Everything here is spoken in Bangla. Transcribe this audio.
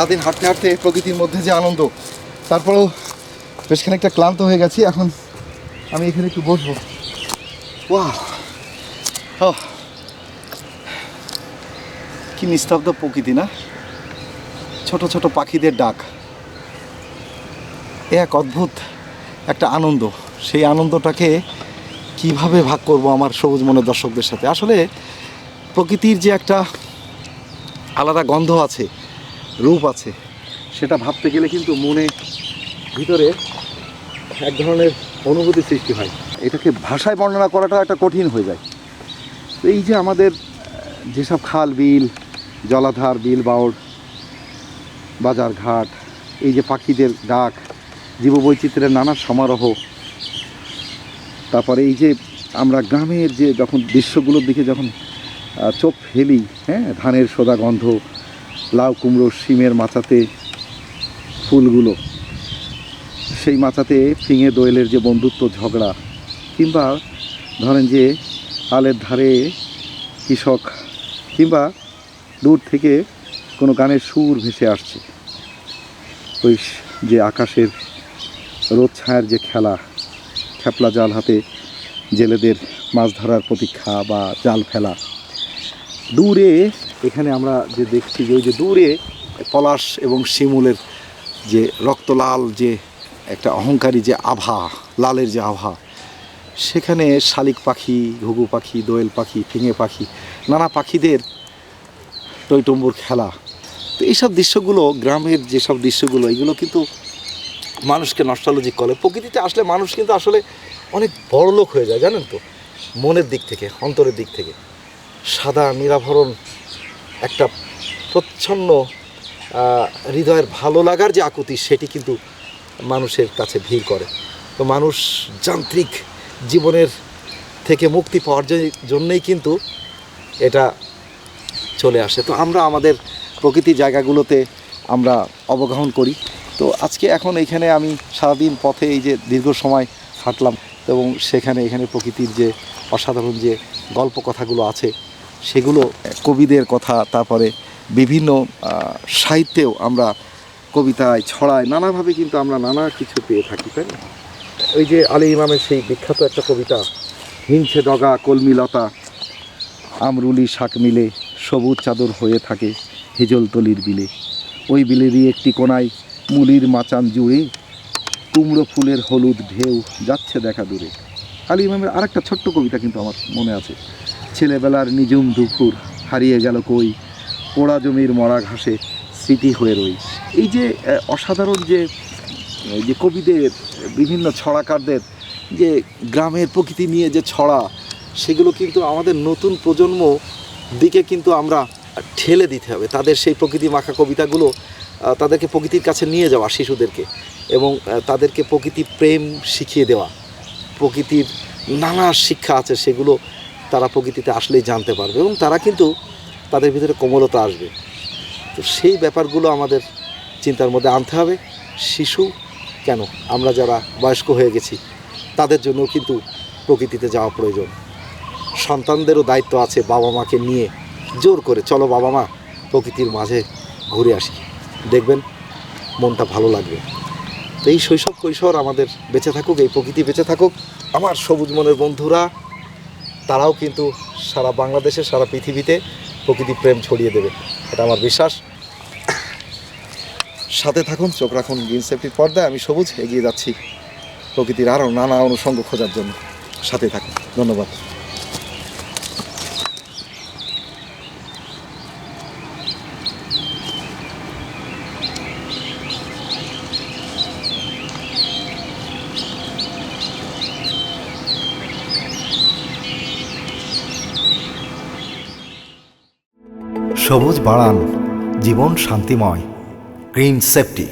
সারাদিন হাঁটতে হাঁটতে প্রকৃতির মধ্যে যে আনন্দ, তারপরেও বেশ খানিকটা ক্লান্ত হয়ে গেছি। এখন আমি এখানে একটু বসবো। ওহ। কি নিস্তব্ধ প্রকৃতি না? ছোট ছোট পাখিদের ডাক। এ এক অদ্ভুত একটা আনন্দ। সেই আনন্দটাকে কীভাবে ভাগ করব আমার সবুজ মনের দর্শকদের সাথে? আসলে প্রকৃতির যে একটা আলাদা গন্ধ আছে রূপ আছে। সেটা ভাবতে গেলে কিন্তু মনে ভিতরে এক ধরনের অনুভূতি সৃষ্টি হয়। এটাকে ভাষায় বর্ণনা করাটা একটা কঠিন হয়ে যায়। তো এই যে আমাদের যেসব খাল বিল, জলাধার বিল বাউড় বাজার ঘাট, এই যে পাখিদের ডাক, জীববৈচিত্র্যের নানা সমারোহ, তারপরে এই যে আমরা গ্রামের যে যখন দৃশ্যগুলোর দিকে যখন চোখ ফেলি হ্যাঁ ধানের সোদা গন্ধ লাউ কুমড়ো শিমের মাচাতে ফুলগুলো। সেই মাথাতে ফিঙে দোয়েলের যে বন্ধুত্ব ঝগড়া, কিংবা ধরেন যে আলের ধারে কৃষক, কিংবা দূর থেকে কোনো গানের সুর ভেসে আসছে। ওই যে আকাশের রোদ ছায়ার যে খেলা, খেপলা জাল হাতে জেলেদের মাছ ধরার প্রতীক্ষা বা জাল ফেলা। দূরে এখানে আমরা যে দেখছি যে ওই যে দূরে পলাশ এবং শিমুলের যে রক্তলাল যে একটা অহংকারী যে আভা, লালের যে আভা, সেখানে শালিক পাখি, ঘুঘু পাখি, দোয়েল পাখি, ফিঙে পাখি, নানা পাখিদের টইটম্বুর খেলা। তো এইসব দৃশ্যগুলো, গ্রামের যেসব দৃশ্যগুলো, এগুলো কিন্তু মানুষকে নস্টালজিক করে। প্রকৃতিতে আসলে মানুষ কিন্তু আসলে অনেক বড় লোক হয়ে যায়, জানেন তো? মনের দিক থেকে, অন্তরের দিক থেকে। সাদা, নিরাভরণ একটা প্রচ্ছন্ন হৃদয়ের ভালো লাগার যে আকুতি, সেটি কিন্তু মানুষের কাছে ভিড় করে। তো মানুষ যান্ত্রিক জীবনের থেকে মুক্তি পাওয়ার জন্যই কিন্তু এটা চলে আসে। তো আমরা আমাদের প্রকৃতি জায়গাগুলোতে আমরা অবগাহন করি। তো আজকে এখন এখানে আমি সারাদিন পথে এই যে দীর্ঘ সময় হাঁটলাম এবং সেখানে, এখানে প্রকৃতির যে অসাধারণ যে গল্প কথাগুলো আছে সেগুলো কবিদের কথা তারপরে বিভিন্ন সাহিত্যেও আমরা কবিতায় ছড়ায় নানাভাবে কিন্তু আমরা নানা কিছু পেয়ে থাকি তাই না? ওই যে আলী ইমামের সেই বিখ্যাত একটা কবিতা হিংসে ডগা কলমিলতা আমরুলি শাক মিলে সবুজ চাদর হয়ে থাকে হেজলতলির বিলে। ওই বিলেরই একটি কোনায় মুলির মাচান জুড়ে কুমড়ো ফুলের হলুদ ঢেউ যাচ্ছে দেখা দূরে। আলী ইমামের আরেকটা ছোট্ট কবিতা কিন্তু আমার মনে আছে। ছেলেবেলার নিঝুম দুপুর, হারিয়ে গেল কই? পোড়া জমির মরা ঘাসে স্মৃতি হয়ে রই। এই যে অসাধারণ যে যে কবিদের, বিভিন্ন ছড়াকারদের যে গ্রামের প্রকৃতি নিয়ে যে ছড়া, সেগুলো কিন্তু আমাদের নতুন প্রজন্ম দিকে কিন্তু আমরা ঠেলে দিতে হবে। তাদের সেই প্রকৃতি মাখা কবিতাগুলো তাদেরকে প্রকৃতির কাছে নিয়ে যাওয়া শিশুদেরকে এবং তাদেরকে প্রকৃতি প্রেম শিখিয়ে দেওয়া। প্রকৃতির নানা শিক্ষা আছে সেগুলো তারা প্রকৃতিতে আসলেই জানতে পারবে এবং তারা কিন্তু তাদের ভিতরে কোমলতা আসবে। তো সেই ব্যাপারগুলো আমাদের চিন্তার মধ্যে আনতে হবে। শিশু কেন? আমরা যারা বয়স্ক হয়ে গেছি, তাদের জন্য কিন্তু প্রকৃতিতে যাওয়া প্রয়োজন। সন্তানদেরও দায়িত্ব আছে বাবা মাকে নিয়ে জোর করে, চলো বাবা মা, প্রকৃতির মাঝে ঘুরে আসি। দেখবেন মনটা ভালো লাগবে। তো এই শৈশব কৈশোর আমাদের বেঁচে থাকুক, এই প্রকৃতি বেঁচে থাকুক। আমার সবুজ মনের বন্ধুরা তারাও কিন্তু সারা বাংলাদেশে, সারা পৃথিবীতে প্রকৃতি প্রেম ছড়িয়ে দেবে। এটা আমার বিশ্বাস। সাথে থাকুন, চোখ রাখুন গ্রিন সেফটির পর্দায়। আমি সবুজ, এগিয়ে যাচ্ছি প্রকৃতির আরও নানা অনুষঙ্গ খোঁজার জন্য। সাথে থাকুন। ধন্যবাদ। সবুজ বাড়ান জীবন শান্তিময় গ্রিন সেফটি